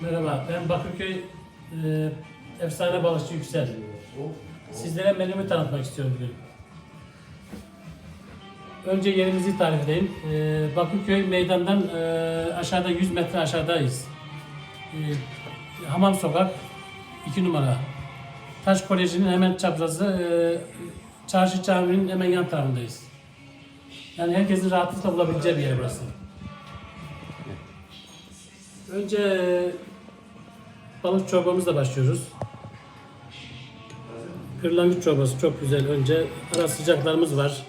Merhaba, ben Bakırköy e, efsane balıkçı Yüksel. Sizlere menümü tanıtmak istiyorum bugün. Önce yerimizi tarif edeyim. E, Bakırköy meydandan e, aşağıda 100 metre aşağıdayız. E, Hamam Sokak 2 numara. Taş Koleji'nin hemen çaprazı, e, Çarşı Camii'nin hemen yan tarafındayız. Yani herkesin rahatlıkla bulabileceği bir yer burası. Önce balık çorbamızla başlıyoruz. Kırlangıç çorbası çok güzel. Önce ara sıcaklarımız var.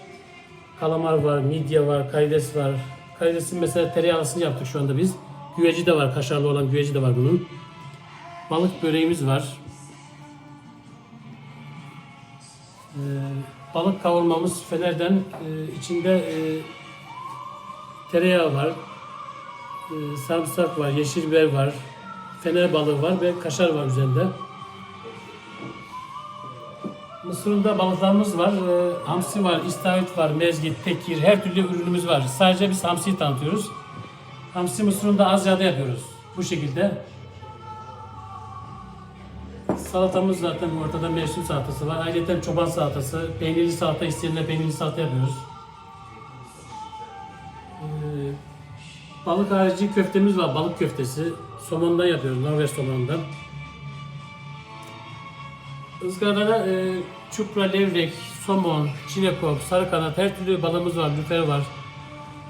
Kalamar var, midye var, karides var. Karidesin mesela tereyağlısını yaptık şu anda biz. Güveci de var, kaşarlı olan güveci de var bunun. Balık böreğimiz var. Ee, balık kavurmamız Fener'den e, içinde e, tereyağı var, e, sarımsak var, yeşil biber var, fener balığı var ve kaşar var üzerinde. Mısır'ında balıklarımız var, e, hamsi var, istavrit var, mezgit, tekir, her türlü ürünümüz var. Sadece biz hamsiyi tanıtıyoruz. Hamsi mısırında az yağda yapıyoruz. Bu şekilde. Salatamız zaten ortada mevsim salatası var. Ayrıca çoban salatası, peynirli salata isteyenler peynirli salata yapıyoruz. Ee, balık harici köftemiz var, balık köftesi. Somondan yapıyoruz, Norveç somonundan. Izgarada da e, çupra, levrek, somon, çinekop, sarı kanat, her türlü balığımız var, lüfer var.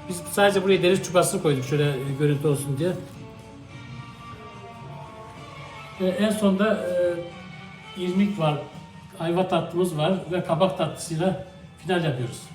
Biz sadece buraya deniz çupasını koyduk şöyle e, görüntü olsun diye. E, en sonda e, irmik var, ayva tatlımız var ve kabak tatlısıyla final yapıyoruz.